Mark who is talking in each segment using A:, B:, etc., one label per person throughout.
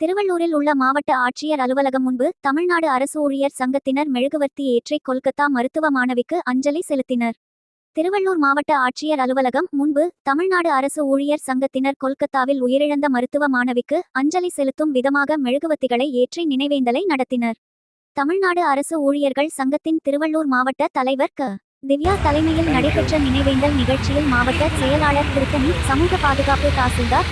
A: திருவள்ளூரில் உள்ள மாவட்ட ஆட்சியர் அலுவலகம் முன்பு தமிழ்நாடு அரசு ஊழியர் சங்கத்தினர் மெழுகுவர்த்தி ஏற்றி கொல்கத்தா மருத்துவ மாணவிக்கு அஞ்சலி செலுத்தினர். திருவள்ளூர் மாவட்ட ஆட்சியர் அலுவலகம் முன்பு தமிழ்நாடு அரசு ஊழியர் சங்கத்தினர் கொல்கத்தாவில் உயிரிழந்த மருத்துவ மாணவிக்கு அஞ்சலி செலுத்தும் விதமாக மெழுகுவத்திகளை ஏற்றி நினைவேந்தலை நடத்தினர். தமிழ்நாடு அரசு ஊழியர்கள் சங்கத்தின் திருவள்ளூர் மாவட்ட தலைவர் க. திவ்யா தலைமையில் நடைபெற்ற நினைவேந்தல் நிகழ்ச்சியில் மாவட்ட செயலாளர் திருத்தணி சமூக பாதுகாப்பு தாசில்தார்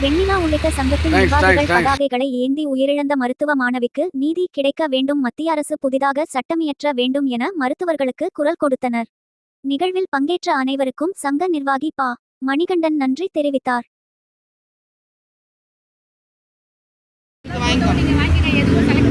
A: வெண்ணிலா உள்ளிட்ட சங்கத்தின் நிர்வாகிகள். பதாகைகளை ஏந்தி உயிரிழந்த மருத்துவ மாணவிக்கு நீதி கிடைக்க வேண்டும் மத்திய அரசு புதிதாக சட்டமியற்ற வேண்டும் என மருத்துவர்களுக்கு குரல் கொடுத்தனர். நிகழ்வில் பங்கேற்ற அனைவருக்கும் சங்க நிர்வாகி பா. மணிகண்டன் நன்றி தெரிவித்தார்.
B: நீங்க வாங்கிக்க.